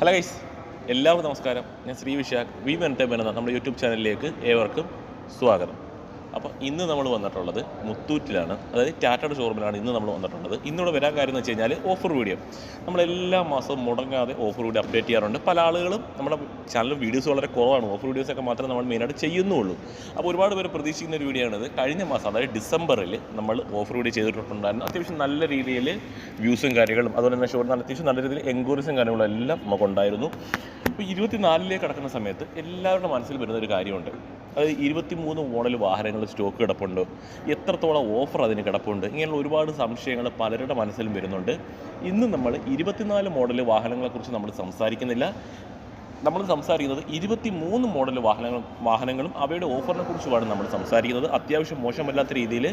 Hello guys എല്ലാവർക്കും നമസ്കാരം. ഞാൻ ശ്രീ വിശാഖ്. വി എന്റർടൈൻമെന്റ് എന്ന നമ്മുടെ യൂട്യൂബ് ചാനലിലേക്ക് ഏവർക്കും സ്വാഗതം. അപ്പോൾ ഇന്ന് നമ്മൾ വന്നിട്ടുള്ളത് മുത്തൂറ്റിലാണ്. അതായത് ടാറ്റയുടെ ഷോറൂമിലാണ് ഇന്ന് നമ്മൾ വന്നിട്ടുള്ളത്. ഇന്നിവിടെ വരാൻ കാര്യം എന്ന് വെച്ച് കഴിഞ്ഞാൽ ഓഫർ വീഡിയോ നമ്മൾ എല്ലാ മാസവും മുടങ്ങാതെ ഓഫർ വീഡിയോ അപ്ഡേറ്റ് ചെയ്യാറുണ്ട്. പല ആളുകളും നമ്മുടെ ചാനലിൽ വീഡിയോസ് വളരെ കുറവാണ്. ഓഫർ വീഡിയോസൊക്കെ മാത്രമേ നമ്മൾ മെയിനായിട്ട് ചെയ്യുന്നുള്ളൂ. അപ്പോൾ ഒരുപാട് പേര് പ്രതീക്ഷിക്കുന്ന ഒരു വീഡിയോ ആണിത്. കഴിഞ്ഞ മാസം അതായത് ഡിസംബറിൽ നമ്മൾ ഓഫർ വീഡിയോ ചെയ്തിട്ടുണ്ടായിരുന്നു. അത്യാവശ്യം നല്ല രീതിയിൽ വ്യൂസും കാര്യങ്ങളും അതുപോലെ തന്നെ ഷോറിന് അത്യാവശ്യം നല്ല രീതിയിൽ എൻക്വയറീസും കാര്യങ്ങളും എല്ലാം നമുക്കുണ്ടായിരുന്നു. അപ്പോൾ ഇരുപത്തിനാലിലേക്ക് കിടക്കുന്ന സമയത്ത് എല്ലാവരുടെ മനസ്സിൽ വരുന്ന ഒരു കാര്യമുണ്ട്. അതായത് ഇരുപത്തി മൂന്ന് മോഡൽ വാഹനങ്ങൾ സ്റ്റോക്ക് കിടപ്പുണ്ട്. എത്രത്തോളം ഓഫർ അതിന് കിടപ്പുണ്ട്? ഇങ്ങനെയുള്ള ഒരുപാട് സംശയങ്ങൾ പലരുടെ മനസ്സിലും വരുന്നുണ്ട്. ഇന്ന് നമ്മൾ ഇരുപത്തിനാല് മോഡൽ വാഹനങ്ങളെക്കുറിച്ച് നമ്മൾ സംസാരിക്കുന്നില്ല. നമ്മൾ സംസാരിക്കുന്നത് ഇരുപത്തി മൂന്ന് മോഡൽ വാഹനങ്ങൾ വാഹനങ്ങളും അവയുടെ ഓഫറിനെ കുറിച്ചുമാണ് നമ്മൾ സംസാരിക്കുന്നത്. അത്യാവശ്യം മോശമല്ലാത്ത രീതിയിൽ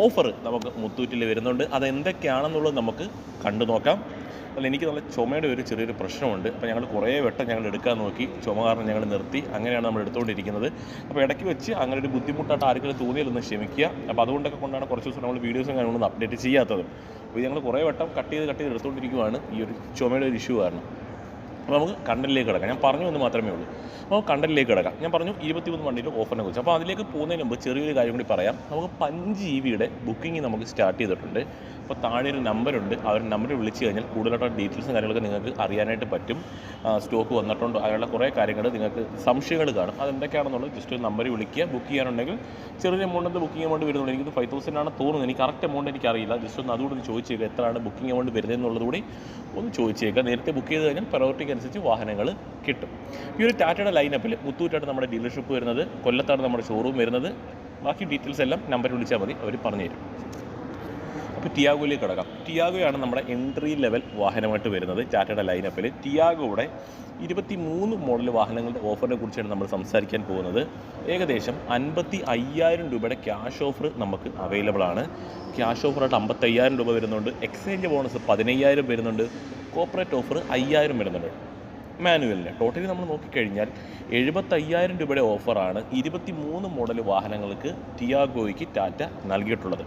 ഓഫർ നമുക്ക് മുത്തൂറ്റിൽ വരുന്നുണ്ട്. അത് എന്തൊക്കെയാണെന്നുള്ളത് നമുക്ക് കണ്ടു നോക്കാം. അല്ല എനിക്ക് നല്ല ചുമയുടെ ഒരു ചെറിയൊരു പ്രശ്നമുണ്ട്. അപ്പോൾ ഞങ്ങൾ കുറേ വട്ടം ഞങ്ങൾ എടുക്കാൻ നോക്കി. ചുമ കാരണം ഞങ്ങൾ നിർത്തി. അങ്ങനെയാണ് നമ്മൾ എടുത്തുകൊണ്ടിരിക്കുന്നത്. അപ്പോൾ ഇടയ്ക്ക് വെച്ച് അങ്ങനെ ഒരു ബുദ്ധിമുട്ടായിട്ട് ആർക്കെങ്കിലും തോന്നിയില്ലെന്ന് ക്ഷമിക്കുക. അപ്പോൾ അതുകൊണ്ടൊക്കെ കൊണ്ടാണ് കുറച്ച് ദിവസം നമ്മൾ വീഡിയോസും കാര്യങ്ങളൊന്നും അപ്ഡേറ്റ് ചെയ്യാത്തത്. അപ്പോൾ ഞങ്ങൾ കുറേ വട്ടം കട്ട് ചെയ്ത് കട്ട് ചെയ്ത് എടുത്തുകൊണ്ടിരിക്കുകയാണ് ഈ ഒരു ചുമയുടെ ഒരു ഇഷ്യൂ കാരണം. അപ്പോൾ നമുക്ക് കണ്ടലിലേക്ക് കിടക്കാം. ഞാൻ പറഞ്ഞു എന്ന് മാത്രമേ ഉള്ളൂ. അപ്പോൾ കണ്ടലിലേക്ക് കിടക്കാം. ഞാൻ പറഞ്ഞു ഇരുപത്തിമൂന്ന് വണ്ടിയുടെ ഓഫറിനെ കുറിച്ച്. അപ്പോൾ അതിലേക്ക് പോകുന്നതിന് മുമ്പ് ചെറിയൊരു കാര്യം കൂടി പറയാം. നമുക്ക് പഞ്ച് ജി ബിയുടെ ബുക്കിംഗ് നമുക്ക് സ്റ്റാർട്ട് ചെയ്തിട്ടുണ്ട്. അപ്പോൾ താഴെ ഒരു നമ്പറുണ്ട് ആ ഒരു നമ്പർ വിളിച്ച് കഴിഞ്ഞാൽ കൂടുതലായിട്ട് ഡീറ്റെയിൽസും കാര്യങ്ങളൊക്കെ നിങ്ങൾക്ക് അറിയാനായിട്ട് പറ്റും. സ്റ്റോക്ക് വന്നിട്ടുണ്ടോ. അങ്ങനെയുള്ള കുറേ കാര്യങ്ങൾ നിങ്ങൾക്ക് സംശയങ്ങൾ കാണും. അതെന്തൊക്കെയാണെന്നുള്ളത് ജസ്റ്റ് ഒരു നമ്പർ വിളിക്കുക. ബുക്ക് ചെയ്യാനുണ്ടെങ്കിൽ ചെറിയ എമൗണ്ട് ബുക്കിംഗ് എമൗണ്ട് വരുന്നുണ്ട്. എനിക്ക് ഫൈവ് തൗസൻഡ് ആണ് തോന്നുന്നത് എനിക്ക് കറക്റ്റ് എമൗണ്ട് എനിക്ക് അറിയില്ല ജസ്റ്റ് ഒന്ന് അതുകൂടി ഒന്ന് ചോദിച്ചേക്കുക എത്രയാണ് ബുക്കിംഗ് എമൗണ്ട് വരുന്നത് എന്നുള്ളതുകൂടി ഒന്ന് ചോദിച്ചേക്കുക നേരത്തെ ബുക്ക് ചെയ്ത് കഴിഞ്ഞാൽ പ്രയോറിറ്റിക്ക് അനുസരിച്ച് വാഹനങ്ങൾ കിട്ടും. ഈ ഒരു ടാറ്റയുടെ ലൈനപ്പിൽ മുത്തൂറ്റാണ് നമ്മുടെ ഡീലർഷിപ്പ് വരുന്നത് കൊല്ലത്താണ് നമ്മുടെ ഷോറൂം വരുന്നത്. ബാക്കി ഡീറ്റെയിൽസ് എല്ലാം നമ്പർ വിളിച്ചാൽ മതി. അവർ പറഞ്ഞു തരും അപ്പോൾ ടിയാഗോയിലേക്ക് കിടക്കാം. ടിയാഗോയാണ് നമ്മുടെ എൻട്രി ലെവൽ വാഹനമായിട്ട് വരുന്നത്. ടാറ്റയുടെ ലൈനപ്പിൽ ടിയാഗോയുടെ ഇരുപത്തി മൂന്ന് മോഡൽ വാഹനങ്ങളുടെ ഓഫറിനെ കുറിച്ചാണ് നമ്മൾ സംസാരിക്കാൻ പോകുന്നത്. ഏകദേശം അൻപത്തി അയ്യായിരം രൂപയുടെ ക്യാഷ് ഓഫർ നമുക്ക് അവൈലബിൾ ആണ്. ക്യാഷ് ഓഫറായിട്ട് അമ്പത്തയ്യായിരം രൂപ വരുന്നുണ്ട്. എക്സ്ചേഞ്ച് ബോണസ് പതിനയ്യായിരം വരുന്നുണ്ട്. കോപ്പറേറ്റ് ഓഫർ അയ്യായിരം വരുന്നുണ്ട്. മാനുവലിന്. ടോട്ടലി നമ്മൾ നോക്കിക്കഴിഞ്ഞാൽ എഴുപത്തയ്യായിരം രൂപയുടെ ഓഫറാണ് ഇരുപത്തി മൂന്ന് മോഡൽ വാഹനങ്ങൾക്ക് ടിയാഗോയ്ക്ക് ടാറ്റ നൽകിയിട്ടുള്ളത്.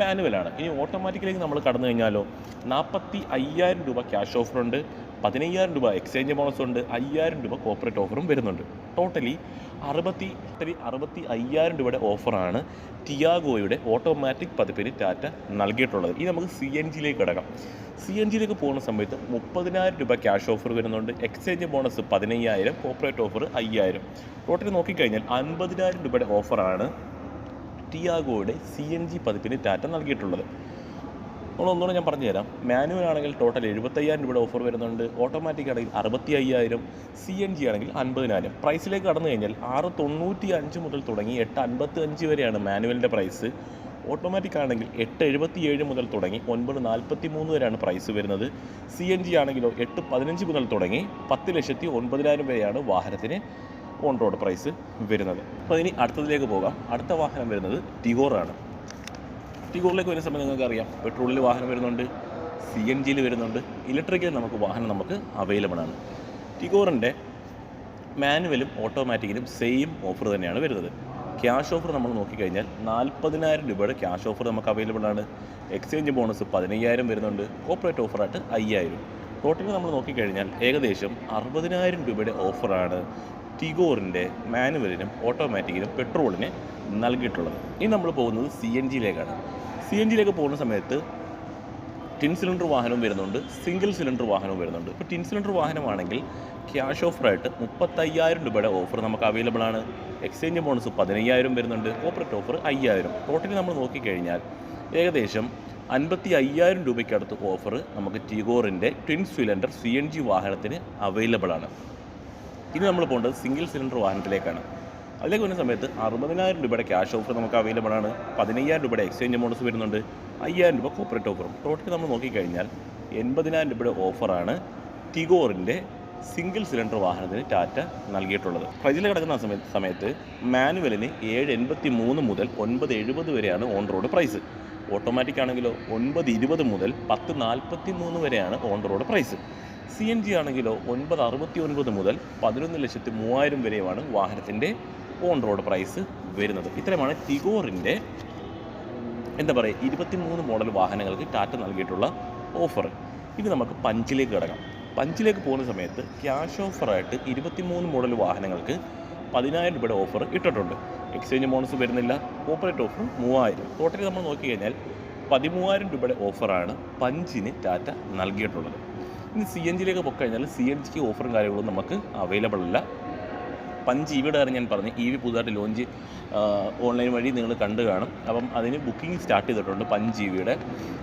മാനുവലാണ്. ഇനി ഓട്ടോമാറ്റിക്കിലേക്ക് നമ്മൾ കടന്നു കഴിഞ്ഞാലോ? നാൽപ്പത്തി അയ്യായിരം രൂപ ക്യാഷ് ഓഫറുണ്ട്. പതിനയ്യായിരം രൂപ എക്സ്ചേഞ്ച് ബോണസ് ഉണ്ട് അയ്യായിരം രൂപ കോപ്പറേറ്റ് ഓഫറും വരുന്നുണ്ട്. ടോട്ടലി അറുപത്തി അറുപത്തി അയ്യായിരം രൂപയുടെ ഓഫറാണ് ടിയാഗോയുടെ ഓട്ടോമാറ്റിക് പതിപ്പിന് ടാറ്റ നൽകിയിട്ടുള്ളത്. ഇനി നമുക്ക് സി എൻ ജിയിലേക്ക് കിടക്കാം. സി എൻ ജിയിലേക്ക് പോകുന്ന സമയത്ത് മുപ്പതിനായിരം രൂപ ക്യാഷ് ഓഫർ വരുന്നുണ്ട് എക്സ്ചേഞ്ച് ബോണസ് പതിനയ്യായിരം കോപ്പറേറ്റ് ഓഫർ അയ്യായിരം. ടോട്ടലി നോക്കിക്കഴിഞ്ഞാൽ അൻപതിനായിരം രൂപയുടെ ഓഫറാണ് ടിയാഗോയുടെ സി എൻ ജി പതിപ്പിന് ടാറ്റ നൽകിയിട്ടുള്ളത്. നമ്മൾ ഒന്നുകൂടെ ഞാൻ പറഞ്ഞു തരാം മാനുവൽ ആണെങ്കിൽ ടോട്ടൽ എഴുപത്തയ്യായിരം രൂപയുടെ ഓഫർ വരുന്നുണ്ട്. ഓട്ടോമാറ്റിക് ആണെങ്കിൽ അറുപത്തി അയ്യായിരം സി എൻ ജി ആണെങ്കിൽ അൻപതിനായിരം. പ്രൈസിലേക്ക് കടന്നു കഴിഞ്ഞാൽ ആറ് തൊണ്ണൂറ്റി അഞ്ച് മുതൽ തുടങ്ങി എട്ട് അൻപത്തി അഞ്ച് വരെയാണ് മാനുവലിന്റെ പ്രൈസ് ഓട്ടോമാറ്റിക് ആണെങ്കിൽ എട്ട് എഴുപത്തി ഏഴ് മുതൽ തുടങ്ങി ഒൻപത് നാൽപ്പത്തി മൂന്ന് വരെയാണ് പ്രൈസ് വരുന്നത്. സി എൻ ജി ആണെങ്കിലോ എട്ട് പതിനഞ്ച് മുതൽ തുടങ്ങി പത്ത് ലക്ഷത്തി ഒൻപതിനായിരം വരെയാണ് വാഹനത്തിന് ഓൺ റോഡ് പ്രൈസ് വരുന്നത്. അപ്പോൾ ഇനി അടുത്തതിലേക്ക് പോകാം. അടുത്ത വാഹനം വരുന്നത് ടിഗോറാണ് ടിഗോറിലേക്ക് വരുന്ന സമയത്ത് നിങ്ങൾക്ക് അറിയാം പെട്രോളിൽ വാഹനം വരുന്നുണ്ട് സി എൻ ജിയിൽ വരുന്നുണ്ട് ഇലക്ട്രിക്കൽ നമുക്ക് വാഹനം നമുക്ക് അവൈലബിൾ ആണ്. ടിഗോറിന്റെ മാനുവലും ഓട്ടോമാറ്റിക്കലും സെയിം ഓഫർ തന്നെയാണ് വരുന്നത്. ക്യാഷ് ഓഫർ നമ്മൾ നോക്കിക്കഴിഞ്ഞാൽ നാൽപ്പതിനായിരം രൂപയുടെ ക്യാഷ് ഓഫർ നമുക്ക് അവൈലബിൾ ആണ്. എക്സ്ചേഞ്ച് ബോണസ് പതിനയ്യായിരം വരുന്നുണ്ട് കോപ്പറേറ്റ് ഓഫറായിട്ട് അയ്യായിരം. ടോട്ടൽ നമ്മൾ നോക്കിക്കഴിഞ്ഞാൽ ഏകദേശം അറുപതിനായിരം രൂപയുടെ ഓഫറാണ് ടിഗോറിന്റെ മാനുവലിനും ഓട്ടോമാറ്റിക്കിനും പെട്രോളിന് നൽകിയിട്ടുള്ളത്. ഇനി നമ്മൾ പോകുന്നത് സി എൻ ജിയിലേക്കാണ് സി എൻ ജിയിലേക്ക് പോകുന്ന സമയത്ത് ടിൻ സിലിണ്ടർ വാഹനവും വരുന്നുണ്ട് സിംഗിൾ സിലിണ്ടർ വാഹനവും വരുന്നുണ്ട്. ഇപ്പോൾ ടിൻ സിലിണ്ടർ വാഹനമാണെങ്കിൽ ക്യാഷ് ഓഫറായിട്ട് മുപ്പത്തയ്യായിരം രൂപയുടെ ഓഫർ നമുക്ക് അവൈലബിൾ ആണ്. എക്സ്ചേഞ്ച് ബോണസ് പതിനയ്യായിരം വരുന്നുണ്ട് കോപ്പറേറ്റ് ഓഫർ അയ്യായിരം. ടോട്ടലി നമ്മൾ നോക്കിക്കഴിഞ്ഞാൽ ഏകദേശം അൻപത്തി അയ്യായിരം രൂപയ്ക്കടുത്ത് ഓഫർ നമുക്ക് ടിഗോറിന്റെ twin cylinder C N G വാഹനത്തിന് അവൈലബിൾ ആണ്. ഇനി നമ്മൾ പോകേണ്ടത് സിംഗിൾ സിലിണ്ടർ വാഹനത്തിലേക്കാണ്. അതിലേക്ക് വരുന്ന സമയത്ത് അറുപതിനായിരം രൂപയുടെ ക്യാഷ് ഓഫർ നമുക്ക് അവൈലബിൾ ആണ്. പതിനയ്യായിരം രൂപയുടെ എക്സ്ചേഞ്ച് ബോണസ് വരുന്നുണ്ട്. അയ്യായിരം രൂപ കോപ്പറേറ്റ് ഓഫറും ടോട്ടലി നമ്മൾ നോക്കിക്കഴിഞ്ഞാൽ എൺപതിനായിരം രൂപയുടെ ഓഫറാണ് ടിഗോറിന്റെ സിംഗിൾ സിലിണ്ടർ വാഹനത്തിന് ടാറ്റ നൽകിയിട്ടുള്ളത്. പ്രൈസിൽ കിടക്കുന്ന സമയത്ത് സമയത്ത് മാനുവലിന് ഏഴ് എൺപത്തി മൂന്ന് മുതൽ ഒൻപത് എഴുപത് വരെയാണ് ഓൺ റോഡ് പ്രൈസ് ഓട്ടോമാറ്റിക് ആണെങ്കിലോ ഒൻപത് ഇരുപത് മുതൽ പത്ത് നാൽപ്പത്തി മൂന്ന് വരെയാണ് on road price C N G ആണെങ്കിലോ ഒൻപത് അറുപത്തി ഒൻപത് മുതൽ പതിനൊന്ന് ലക്ഷത്തി മൂവായിരം വരെയുമാണ് വാഹനത്തിന്റെ ഓൺ റോഡ് പ്രൈസ് വരുന്നത്. ഇത്രയുമാണ് ടിഗോറിന്റെ എന്താ പറയുക ഇരുപത്തിമൂന്ന് മോഡൽ വാഹനങ്ങൾക്ക് ടാറ്റ നൽകിയിട്ടുള്ള ഓഫർ ഇനി നമുക്ക് പഞ്ചിലേക്ക് കിടക്കാം. പഞ്ചിലേക്ക് പോകുന്ന സമയത്ത് ക്യാഷ് ഓഫറായിട്ട് ഇരുപത്തിമൂന്ന് മോഡൽ വാഹനങ്ങൾക്ക് പതിനായിരം രൂപയുടെ ഓഫർ ഇട്ടിട്ടുണ്ട്. എക്സ്ചേഞ്ച് ബോണസ് വരുന്നില്ല. കോപ്പറേറ്റ് ഓഫർ മൂവായിരം. ടോട്ടലി നമ്മൾ നോക്കി കഴിഞ്ഞാൽ പതിമൂവായിരം രൂപയുടെ ഓഫറാണ് പഞ്ചിന് ടാറ്റ നൽകിയിട്ടുള്ളത്. ഇനി സി എൻ ജിയിലേക്ക് പോയി കഴിഞ്ഞാൽ സി എൻ ജിക്ക് ഓഫറും കാര്യങ്ങളും നമുക്ക് അവൈലബിൾ അല്ല. പഞ്ച് ഇവിയുടെ കാര്യം ഞാൻ പറഞ്ഞു. ഇ വി പുതുതായിട്ട് ലോഞ്ച് ഓൺലൈൻ വഴി നിങ്ങൾ കണ്ടു കാണും. അപ്പം അതിന് ബുക്കിംഗ് സ്റ്റാർട്ട് ചെയ്തിട്ടുണ്ട് പഞ്ച് ഇ വിയുടെ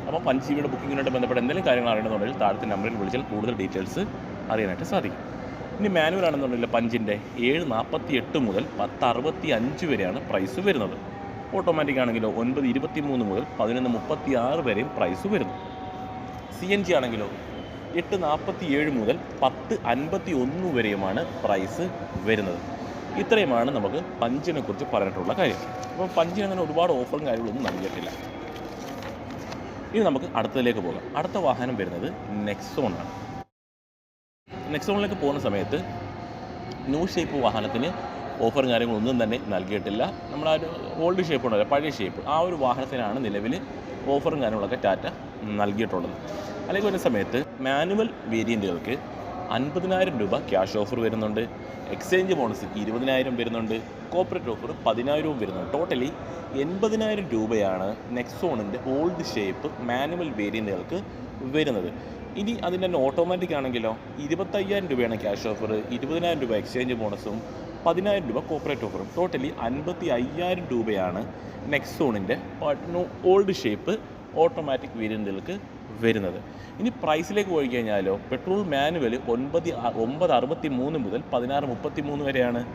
അപ്പം പഞ്ച് ഇ വിയുടെ ബുക്കിങ്ങിനായിട്ട് ബന്ധപ്പെട്ട് എന്തെങ്കിലും കാര്യങ്ങൾ അറിയണമെന്നുണ്ടെങ്കിൽ താഴത്തെ നമ്പറിൽ വിളിച്ചാൽ കൂടുതൽ ഡീറ്റെയിൽസ് അറിയാനായിട്ട് സാധിക്കും. ഇനി മാനുവൽ ആണെന്നുണ്ടെങ്കിൽ പഞ്ചിന്റെ ഏഴ് നാൽപ്പത്തി എട്ട് മുതൽ പത്ത് അറുപത്തി അഞ്ച് വരെയാണ് പ്രൈസ് വരുന്നത്. ഓട്ടോമാറ്റിക് ആണെങ്കിലോ ഒൻപത് ഇരുപത്തി മൂന്ന് മുതൽ പതിനൊന്ന് മുപ്പത്തി ആറ് വരെയും പ്രൈസ് വരുന്നു. സി എൻ ജി ആണെങ്കിലോ എട്ട് നാൽപ്പത്തി ഏഴ് മുതൽ പത്ത് അൻപത്തി ഒന്ന് വരെയുമാണ് പ്രൈസ് വരുന്നത്. ഇത്രയുമാണ് നമുക്ക് പഞ്ചിനെ കുറിച്ച് പറഞ്ഞിട്ടുള്ള കാര്യം. അപ്പോൾ പഞ്ചിന് അങ്ങനെ ഒരുപാട് ഓഫറും കാര്യങ്ങളൊന്നും നൽകിയിട്ടില്ല. ഇനി നമുക്ക് അടുത്തതിലേക്ക് പോകാം. അടുത്ത വാഹനം വരുന്നത് നെക്സോൺ ആണ്. നെക്സോണിലേക്ക് പോകുന്ന സമയത്ത് ന്യൂ ഷേപ്പ് വാഹനത്തിന് ഓഫറും കാര്യങ്ങളൊന്നും തന്നെ നൽകിയിട്ടില്ല. നമ്മൾ ആ ഒരു ഓൾഡ് ഷേപ്പ് ഉണ്ടല്ലോ പഴയ ഷേപ്പ് ആ ഒരു വാഹനത്തിനാണ് നിലവിൽ ഓഫറും കാര്യങ്ങളൊക്കെ ടാറ്റ നൽകിയിട്ടുള്ളത്. അല്ലെങ്കിൽ വരുന്ന സമയത്ത് മാനുവൽ വേരിയന്റുകൾക്ക് അൻപതിനായിരം രൂപ ക്യാഷ് ഓഫർ വരുന്നുണ്ട്. എക്സ്ചേഞ്ച് ബോണസ് ഇരുപതിനായിരം വരുന്നുണ്ട്. കോപ്പറേറ്റ് ഓഫർ പതിനായിരവും വരുന്നുണ്ട്. ടോട്ടലി എൺപതിനായിരം രൂപയാണ് നെക്സോണിന്റെ ഓൾഡ് ഷേപ്പ് മാനുവൽ വേരിയന്റുകൾക്ക് വരുന്നത്. ഇനി അതിന്റെ തന്നെ ഓട്ടോമാറ്റിക് ആണെങ്കിലോ ഇരുപത്തയ്യായിരം രൂപയാണ് ക്യാഷ് ഓഫർ ഇരുപതിനായിരം രൂപ എക്സ്ചേഞ്ച് ബോണസും പതിനായിരം രൂപ കോപ്പറേറ്റ് ഓഫറും. ടോട്ടലി അൻപത്തി അയ്യായിരം രൂപയാണ് നെക്സോണിന്റെ ഓൾഡ് ഷേപ്പ് ഓട്ടോമാറ്റിക് വേരിയന്റുകൾക്ക് വരുന്നത്. ഇനി പ്രൈസിലേക്ക് പോയി കഴിഞ്ഞാലോ പെട്രോൾ മാനുവൽ ഒൻപത് ഒമ്പത് അറുപത്തി മൂന്ന് മുതൽ പതിനാറ് മുപ്പത്തി മൂന്ന് വരെയാണ്.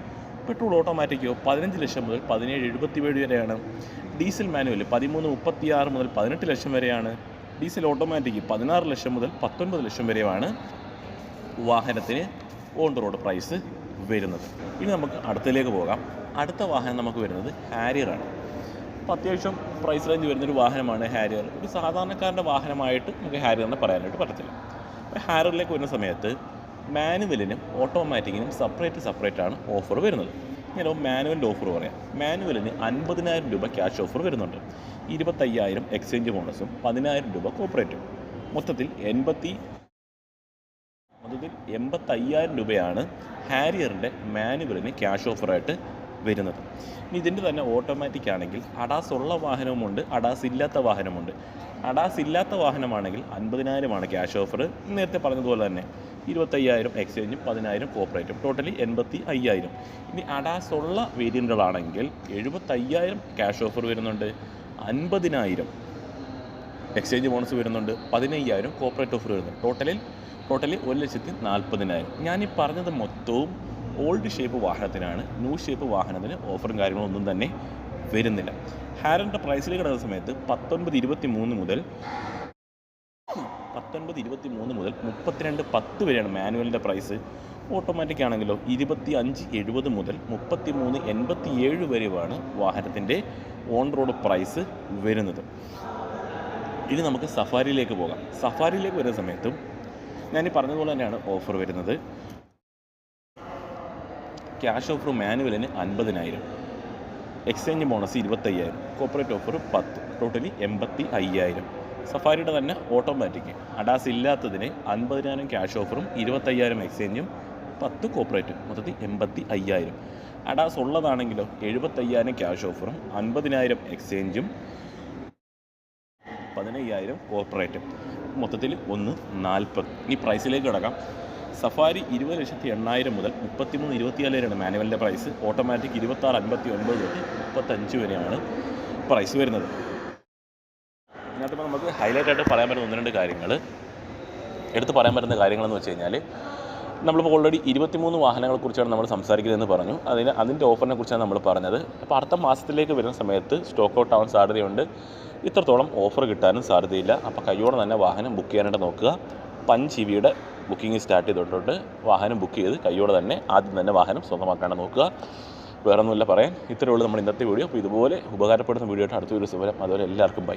പെട്രോൾ ഓട്ടോമാറ്റിക്കോ പതിനഞ്ച് ലക്ഷം മുതൽ പതിനേഴ് എഴുപത്തി ഏഴ് വരെയാണ്. ഡീസൽ മാനുവൽ പതിമൂന്ന് മുപ്പത്തി ആറ് മുതൽ പതിനെട്ട് ലക്ഷം വരെയാണ്. ഡീസൽ ഓട്ടോമാറ്റിക് പതിനാറ് ലക്ഷം മുതൽ പത്തൊൻപത് ലക്ഷം വരെയാണ് വാഹനത്തിന് ഓൺ റോഡ് പ്രൈസ് വരുന്നത്. ഇനി നമുക്ക് അടുത്തതിലേക്ക് പോകാം. അടുത്ത വാഹനം നമുക്ക് വരുന്നത് ഹാരിയറാണ് അത്യാവശ്യം പ്രൈസ് റേഞ്ച് വരുന്നൊരു വാഹനമാണ് ഹാരിയർ ഒരു സാധാരണക്കാരന്റെ വാഹനമായിട്ട് നമുക്ക് ഹാരിയറിനെ പറയാനായിട്ട് പറ്റത്തില്ല. അപ്പോൾ ഹാരിയറിലേക്ക് വരുന്ന സമയത്ത് മാനുവലിനും ഓട്ടോമാറ്റിക്കിനും സെപ്പറേറ്റ് സെപ്പറേറ്റ് ആണ് ഓഫർ വരുന്നത്. ഞാൻ മാനുവലിന്റെ ഓഫർ പറയാം. മാനുവലിന് അൻപതിനായിരം രൂപ ക്യാഷ് ഓഫർ വരുന്നുണ്ട്. ഇരുപത്തയ്യായിരം എക്സ്ചേഞ്ച് ബോണസും പതിനായിരം രൂപ കോപ്പറേറ്റും മൊത്തത്തിൽ എൺപത്തി മൊത്തത്തിൽ എൺപത്തയ്യായിരം രൂപയാണ് ഹാരിയറിന്റെ മാനുവലിന് ക്യാഷ് ഓഫറായിട്ട് വരുന്നത്. ഇതിന്റെ തന്നെ ഓട്ടോമാറ്റിക് ആണെങ്കിൽ അഡാസ് ഉള്ള വാഹനവുമുണ്ട് അഡാസ് ഇല്ലാത്ത വാഹനമുണ്ട് അഡാസ് ഇല്ലാത്ത വാഹനമാണെങ്കിൽ അൻപതിനായിരമാണ് ക്യാഷ് ഓഫർ നേരത്തെ പറഞ്ഞതുപോലെ തന്നെ ഇരുപത്തയ്യായിരം എക്സ്ചേഞ്ചും പതിനായിരം കോപ്പറേറ്റും ടോട്ടലി എൺപത്തി അയ്യായിരം ഇനി അഡാസ് ഉള്ള വേരിയന്റുകളാണെങ്കിൽ എഴുപത്തയ്യായിരം ക്യാഷ് ഓഫർ വരുന്നുണ്ട് അൻപതിനായിരം എക്സ്ചേഞ്ച് ബോണസ് വരുന്നുണ്ട് പതിനയ്യായിരം കോപ്പറേറ്റ് ഓഫർ വരുന്നുണ്ട്. ടോട്ടലിൽ ടോട്ടലി ഒരു ലക്ഷത്തി നാൽപ്പതിനായിരം. ഞാനീ പറഞ്ഞത് മൊത്തവും ഓൾഡ് ഷേപ്പ് വാഹനത്തിനാണ് ന്യൂ ഷേപ്പ് വാഹനത്തിന് ഓഫറും കാര്യങ്ങളൊന്നും തന്നെ വരുന്നില്ല. ഹാരന്റെ പ്രൈസിൽ കിടക്കുന്ന സമയത്ത് പത്തൊൻപത് ഇരുപത്തി മൂന്ന് മുതൽ പത്തൊൻപത് ഇരുപത്തി മൂന്ന് മുതൽ മുപ്പത്തിരണ്ട് പത്ത് വരെയാണ് മാനുവലിന്റെ പ്രൈസ്. ഓട്ടോമാറ്റിക് ആണെങ്കിലോ ഇരുപത്തി അഞ്ച് എഴുപത് മുതൽ മുപ്പത്തി മൂന്ന് എൺപത്തി ഏഴ് വരെയുമാണ് വാഹനത്തിന്റെ ഓൺ റോഡ് പ്രൈസ് വരുന്നത്. ഇനി നമുക്ക് സഫാരിയിലേക്ക് പോകാം. സഫാരിയിലേക്ക് വരുന്ന സമയത്തും ഞാൻ ഈ പറഞ്ഞതുപോലെ തന്നെയാണ് ഓഫർ വരുന്നത്. ക്യാഷ് ഓഫർ മാനുവലിന് അൻപതിനായിരം. എക്സ്ചേഞ്ച് ബോണസ് ഇരുപത്തയ്യായിരം. കോപ്പറേറ്റ് ഓഫർ പത്ത്. ടോട്ടലി എൺപത്തി അയ്യായിരം സഫാരിയുടെ തന്നെ ഓട്ടോമാറ്റിക്. അഡാസ് ഇല്ലാത്തതിന് അൻപതിനായിരം ക്യാഷ് ഓഫറും ഇരുപത്തയ്യായിരം എക്സ്ചേഞ്ചും പത്ത് കോപ്പറേറ്റും മൊത്തത്തിൽ എൺപത്തി അയ്യായിരം അഡാസ് ഉള്ളതാണെങ്കിലോ എഴുപത്തയ്യായിരം ക്യാഷ് ഓഫറും അൻപതിനായിരം എക്സ്ചേഞ്ചും പതിനയ്യായിരം കോർപ്പറേറ്റും. മൊത്തത്തിൽ ഒന്ന് നാൽപ്പത്. ഇനി പ്രൈസിലേക്ക് കിടക്കാം. സഫാരി ഇരുപത് ലക്ഷത്തി എണ്ണായിരം മുതൽ മുപ്പത്തിമൂന്ന് വരെയാണ് മാനുവലിന്റെ പ്രൈസ്. ഓട്ടോമാറ്റിക് ഇരുപത്താറ് അൻപത്തി ഒൻപത് തൊട്ട് മുപ്പത്തഞ്ച് വരെയാണ് പ്രൈസ് വരുന്നത്. ഇതിനകത്ത് നമുക്ക് ഹൈലൈറ്റ് ആയിട്ട് പറയാൻ പറ്റുന്ന ഒന്ന് രണ്ട് കാര്യങ്ങൾ എടുത്ത് പറയാൻ പറ്റുന്ന കാര്യങ്ങളെന്ന് വെച്ച് കഴിഞ്ഞാൽ നമ്മളിപ്പോൾ ഓൾറെഡി ഇരുപത്തിമൂന്ന് വാഹനങ്ങളെക്കുറിച്ചാണ് നമ്മൾ സംസാരിക്കുന്നതെന്ന് പറഞ്ഞു. അതിന് അതിന്റെ ഓഫറിനെ കുറിച്ചാണ് നമ്മൾ പറഞ്ഞത്. അപ്പോൾ അടുത്ത മാസത്തിലേക്ക് വരുന്ന സമയത്ത് സ്റ്റോക്ക് ഔട്ട് ആവാൻ സാധ്യതയുണ്ട്. ഇത്രത്തോളം ഓഫർ കിട്ടാനും സാധ്യതയില്ല. അപ്പോൾ കയ്യോടെ തന്നെ വാഹനം ബുക്ക് ചെയ്യാനായിട്ട് നോക്കുക. പഞ്ച് ഇവിയുടെ ബുക്കിംഗ് സ്റ്റാർട്ട് ചെയ്തിട്ടുണ്ട്. വാഹനം ബുക്ക് ചെയ്ത് കയ്യോടെ തന്നെ ആദ്യം തന്നെ വാഹനം സ്വന്തമാക്കാനാണ് നോക്കുക. വേറെ ഒന്നുമില്ല പറയാൻ ഇത്രയേ ഉള്ളൂ നമ്മുടെ ഇന്നത്തെ വീഡിയോ അപ്പോൾ ഇതുപോലെ ഉപകാരപ്പെടുന്ന വീഡിയോ ആയിട്ട് അടുത്ത ഒരു വരാം. അതുപോലെ എല്ലാവർക്കും ബൈ